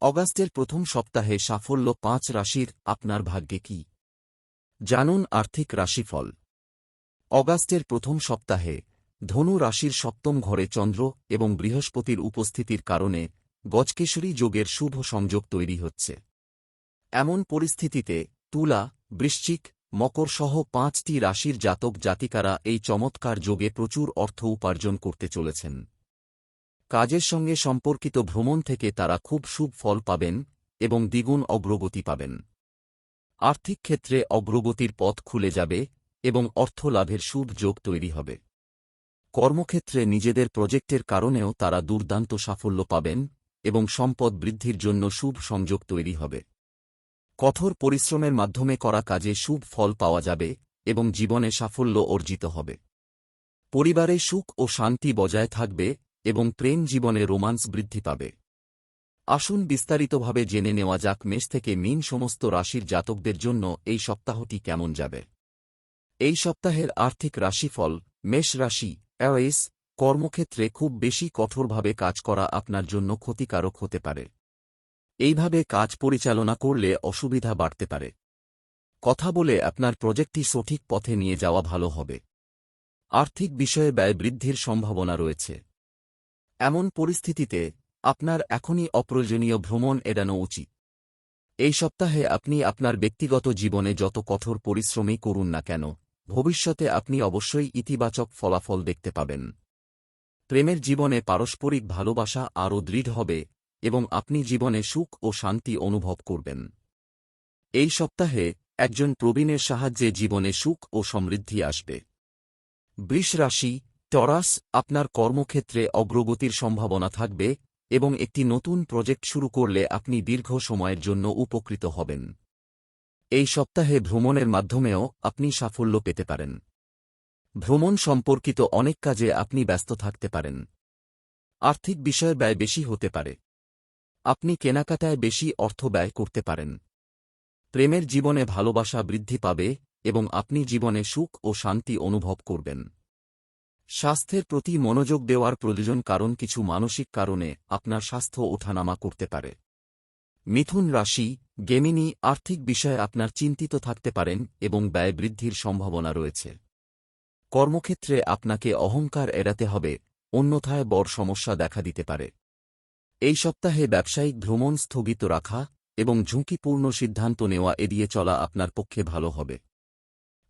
অগাস্টের প্রথম সপ্তাহে সাফল্য পাঁচ রাশির আপনার ভাগ্যে কি? জানুন আর্থিক রাশিফল। অগাস্টের প্রথম সপ্তাহে ধনু রাশির সপ্তম ঘরে চন্দ্র এবং বৃহস্পতির উপস্থিতির কারণে গজকেশরী যোগের শুভ সংযোগ তৈরি হচ্ছে। এমন পরিস্থিতিতে তুলা, বৃশ্চিক মকর সহ পাঁচটি রাশির জাতক জাতিকারা এই চমৎকার যোগে প্রচুর অর্থ উপার্জন করতে চলেছেন। কাজের সঙ্গে সম্পর্কিত ভ্রমণ থেকে তারা খুব শুভ ফল পাবেন এবং দ্বিগুণ অগ্রগতি পাবেন। আর্থিক ক্ষেত্রে অগ্রগতির পথ খুলে যাবে এবং অর্থ লাভের শুভ যোগ তৈরি হবে। কর্মক্ষেত্রে নিজেদের প্রজেক্টের কারণেও তারা দুর্দান্ত সাফল্য পাবেন এবং সম্পদ বৃদ্ধির জন্য শুভ সংযোগ তৈরি হবে। কঠোর পরিশ্রমের মাধ্যমে করা কাজে শুভ ফল পাওয়া যাবে এবং জীবনে সাফল্য অর্জিত হবে। পরিবারে সুখ ও শান্তি বজায় থাকবে এবং প্রেম জীবনে রোমান্স বৃদ্ধি পাবে। আসুন বিস্তারিতভাবে জেনে নেওয়া যাক মেষ থেকে মিন সমস্ত রাশির জাতকদের জন্য এই সপ্তাহটি কেমন যাবে। এই সপ্তাহের আর্থিক রাশিফল, মেষ রাশি অ্যাওয়েস কর্মক্ষেত্রে খুব বেশি কঠোরভাবে কাজ করা আপনার জন্য ক্ষতিকারক হতে পারে। এইভাবে কাজ পরিচালনা করলে অসুবিধা বাড়তে পারে। কথা বলে আপনার প্রজেক্টটি সঠিক পথে নিয়ে যাওয়া ভালো হবে। আর্থিক বিষয়ে ব্যয় বৃদ্ধির সম্ভাবনা রয়েছে। এমন পরিস্থিতিতে আপনার এখনই অপ্রয়োজনীয় ভ্রমণ এড়ানো উচিত। এই সপ্তাহে আপনি আপনার ব্যক্তিগত জীবনে যত কঠোর পরিশ্রমই করুন না কেন, ভবিষ্যতে আপনি অবশ্যই ইতিবাচক ফলাফল দেখতে পাবেন। প্রেমের জীবনে পারস্পরিক ভালোবাসা আরও দৃঢ় হবে এবং আপনি জীবনে সুখ ও শান্তি অনুভব করবেন। এই সপ্তাহে একজন প্রবীণের সাহায্যে জীবনে সুখ ও সমৃদ্ধি আসবে। বৃষ রাশি টরাস আপনার কর্মক্ষেত্রে অগ্রগতির সম্ভাবনা থাকবে এবং একটি নতুন প্রজেক্ট শুরু করলে আপনি দীর্ঘ সময়ের জন্য উপকৃত হবেন। এই সপ্তাহে ভ্রমণের মাধ্যমেও আপনি সাফল্য পেতে পারেন। ভ্রমণ সম্পর্কিত অনেক কাজে আপনি ব্যস্ত থাকতে পারেন। আর্থিক বিষয়ে ব্যয় বেশি হতে পারে। আপনি কেনাকাটায় বেশি অর্থ ব্যয় করতে পারেন। প্রেমের জীবনে ভালোবাসা বৃদ্ধি পাবে এবং আপনি জীবনে সুখ ও শান্তি অনুভব করবেন। স্বাস্থ্যের প্রতি মনোযোগ দেওয়ার প্রয়োজন কারণ কিছু মানসিক কারণে আপনার স্বাস্থ্য ওঠানামা করতে পারে। মিথুন রাশি, গেমিনি আর্থিক বিষয়ে আপনার চিন্তিত থাকতে পারেন এবং ব্যয় বৃদ্ধির সম্ভাবনা রয়েছে। কর্মক্ষেত্রে আপনাকে অহংকার এড়াতে হবে, অন্যথায় বড় সমস্যা দেখা দিতে পারে। এই সপ্তাহে ব্যবসায়িক ভ্রমণ স্থগিত রাখা এবং ঝুঁকিপূর্ণ সিদ্ধান্ত নেওয়া এড়িয়ে চলা আপনার পক্ষে ভালো হবে।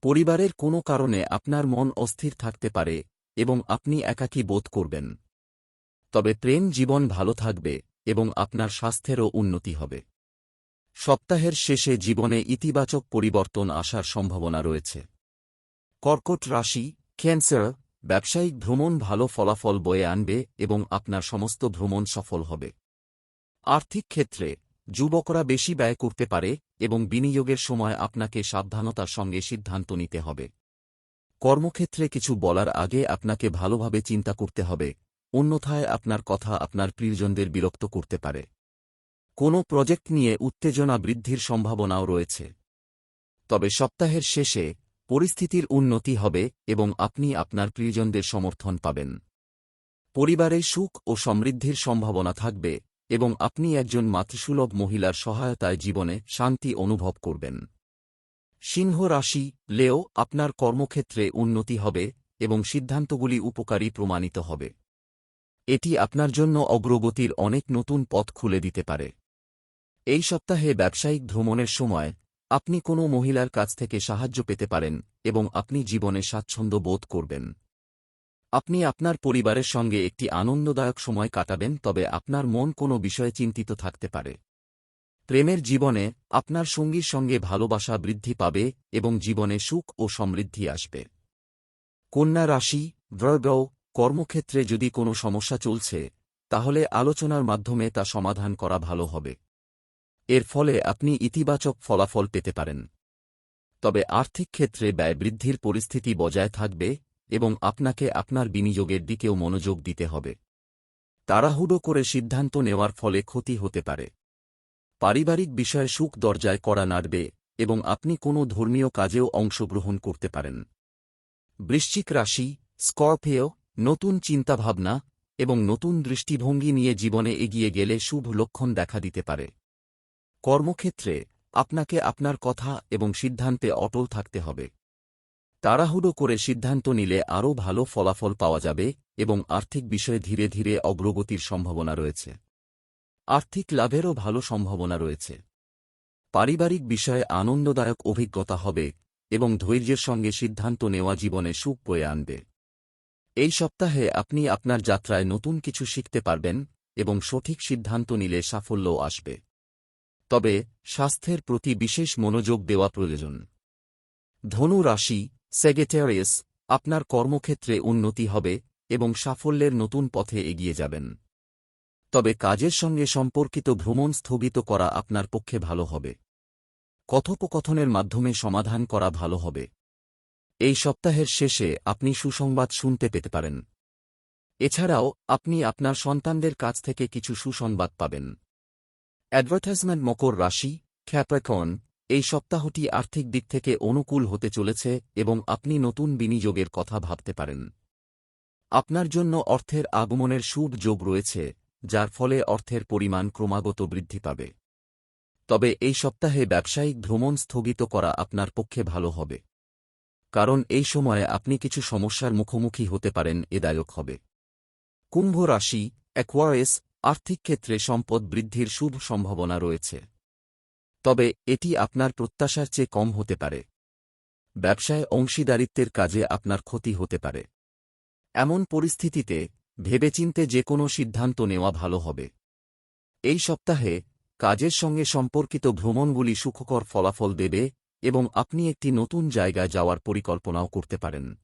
পরিবারের কোনো কারণে আপনার মন অস্থির থাকতে পারে এবং আপনি একাকী বোধ করবেন। তবে প্রেম জীবন ভালো থাকবে এবং আপনার স্বাস্থ্যেরও উন্নতি হবে। সপ্তাহের শেষে জীবনে ইতিবাচক পরিবর্তন আসার সম্ভাবনা রয়েছে। কর্কট রাশি, ক্যান্সার, ব্যবসায়িক ভ্রমণ ভালো ফলাফল বয়ে আনবে এবং আপনার সমস্ত ভ্রমণ সফল হবে। আর্থিক ক্ষেত্রে, যুবকরা বেশি ব্যয় করতে পারে এবং বিনিয়োগের সময় আপনাকে সাবধানতার সঙ্গে সিদ্ধান্ত নিতে হবে। কর্মক্ষেত্রে কিছু বলার আগে আপনাকে ভালোভাবে চিন্তা করতে হবে, অন্যথায় আপনার কথা আপনার প্রিয়জনদের বিরক্ত করতে পারে। কোনো প্রজেক্ট নিয়ে উত্তেজনা বৃদ্ধির সম্ভাবনাও রয়েছে। তবে সপ্তাহের শেষে পরিস্থিতির উন্নতি হবে এবং আপনি আপনার প্রিয়জনদের সমর্থন পাবেন। পরিবারে সুখ ও সমৃদ্ধির সম্ভাবনা থাকবে এবং আপনি একজন মাতৃসুলভ মহিলার সহায়তায় জীবনে শান্তি অনুভব করবেন। সিংহ রাশি, লেও, আপনার কর্মক্ষেত্রে উন্নতি হবে এবং সিদ্ধান্তগুলি উপকারী প্রমাণিত হবে। এটি আপনার জন্য অগ্রগতির অনেক নতুন পথ খুলে দিতে পারে। এই সপ্তাহে ব্যবসায়িক ভ্রমণের সময়, আপনি কোনো মহিলার কাছ থেকে সাহায্য পেতে পারেন এবং আপনি জীবনে স্বাচ্ছন্দ্য বোধ করবেন। আপনি আপনার পরিবারের সঙ্গে একটি আনন্দদায়ক সময় কাটাবেন, তবে আপনার মন কোনো বিষয়ে চিন্তিত থাকতে পারে। প্রেমের জীবনে আপনার সঙ্গীর সঙ্গে ভালোবাসা বৃদ্ধি পাবে এবং জীবনে সুখ ও সমৃদ্ধি আসবে। কন্যা রাশি ব্রয়গৌ কর্মক্ষেত্রে যদি কোনো সমস্যা চলছে, তাহলে আলোচনার মাধ্যমে তা সমাধান করা ভালো হবে। এর ফলে আপনি ইতিবাচক ফলাফল পেতে পারেন। তবে আর্থিক ক্ষেত্রে ব্যয় বৃদ্ধির পরিস্থিতি বজায় থাকবে এবং আপনাকে আপনার বিনিয়োগের দিকেও মনোযোগ দিতে হবে। তাড়াহুড়ো করে সিদ্ধান্ত নেওয়ার ফলে ক্ষতি হতে পারে। পারিবারিক বিষয়ে সুখ দরজায় করা নাড়বে এবং আপনি কোনো ধর্মীয় কাজেও অংশগ্রহণ করতে পারেন। বৃশ্চিক রাশি, স্করপিও, নতুন চিন্তাভাবনা এবং নতুন দৃষ্টিভঙ্গি নিয়ে জীবনে এগিয়ে গেলে শুভ লক্ষণ দেখা দিতে পারে। কর্মক্ষেত্রে আপনাকে আপনার কথা এবং সিদ্ধান্তে অটল থাকতে হবে। তাড়াহুড়ো করে সিদ্ধান্ত নিলে আরও ভালো ফলাফল পাওয়া যাবে এবং আর্থিক বিষয়ে ধীরে ধীরে অগ্রগতির সম্ভাবনা রয়েছে। আর্থিক লাভেরও ভালো সম্ভাবনা রয়েছে। পারিবারিক বিষয়ে আনন্দদায়ক অভিজ্ঞতা হবে এবং ধৈর্যের সঙ্গে সিদ্ধান্ত নেওয়া জীবনে সুখ বয়ে আনবে। এই সপ্তাহে আপনি আপনার যাত্রায় নতুন কিছু শিখতে পারবেন এবং সঠিক সিদ্ধান্ত নিলে সাফল্যও আসবে। তবে স্বাস্থ্যের প্রতি বিশেষ মনোযোগ দেওয়া প্রয়োজন। ধনু রাশি সেগেটেরিয়াস আপনার কর্মক্ষেত্রে উন্নতি হবে এবং সাফল্যের নতুন পথে এগিয়ে যাবেন। তবে কাজের সঙ্গে সম্পর্কিত ভ্রমণ স্থগিত করা আপনার পক্ষে ভালো হবে। কথোপকথনের মাধ্যমে সমাধান করা ভালো হবে। এই সপ্তাহের শেষে আপনি সুসংবাদ শুনতে পেতে পারেন। এছাড়াও, আপনি আপনার সন্তানদের কাছ থেকে কিছু সুসংবাদ পাবেন। অ্যাডভার্টাইজমেন্ট মকর রাশি খ্যাপ্রাকন এই সপ্তাহটি আর্থিক দিক থেকে অনুকূল হতে চলেছে এবং আপনি নতুন বিনিয়োগের কথা ভাবতে পারেন। আপনার জন্য অর্থের আগমনের শুভ যোগ রয়েছে যার ফলে অর্থের পরিমাণ ক্রমাগত বৃদ্ধি পাবে। তবে এই সপ্তাহে ব্যবসায়িক ভ্রমণ স্থগিত করা আপনার পক্ষে ভালো হবে। কারণ এই সময়ে আপনি কিছু সমস্যার মুখোমুখি হতে পারেন এদায়ক হবে। কুম্ভ রাশি অ্যাকোয়ারেস আর্থিক ক্ষেত্রে সম্পদ বৃদ্ধির শুভ সম্ভাবনা রয়েছে। তবে এটি আপনার প্রত্যাশার চেয়ে কম হতে পারে। ব্যবসায় অংশীদারিত্বের কাজে আপনার ক্ষতি হতে পারে। এমন পরিস্থিতিতে ভেবেচিন্তে যে কোনো সিদ্ধান্ত নেওয়া ভালো হবে। এই সপ্তাহে, কাজের সঙ্গে সম্পর্কিত ভ্রমণগুলি সুখকর ফলাফল দেবে এবং আপনি একটি নতুন জায়গায় যাওয়ার পরিকল্পনাও করতে পারেন।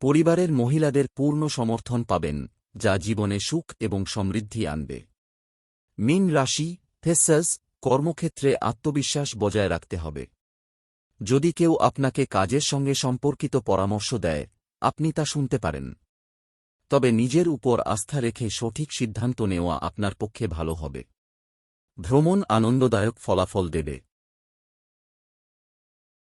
পরিবারের মহিলাদের পূর্ণ সমর্থন পাবেন, যা জীবনে সুখ এবং সমৃদ্ধি আনবে। মিন রাশি থেসাস কর্মক্ষেত্রে আত্মবিশ্বাস বজায় রাখতে হবে। যদি কেউ আপনাকে কাজের সঙ্গে সম্পর্কিত পরামর্শ দেয়, আপনি তা শুনতে পারেন। তবে নিজের উপর আস্থা রেখে সঠিক সিদ্ধান্ত নেওয়া আপনার পক্ষে ভালো হবে। ভ্রমণ আনন্দদায়ক ফলাফল দেবে।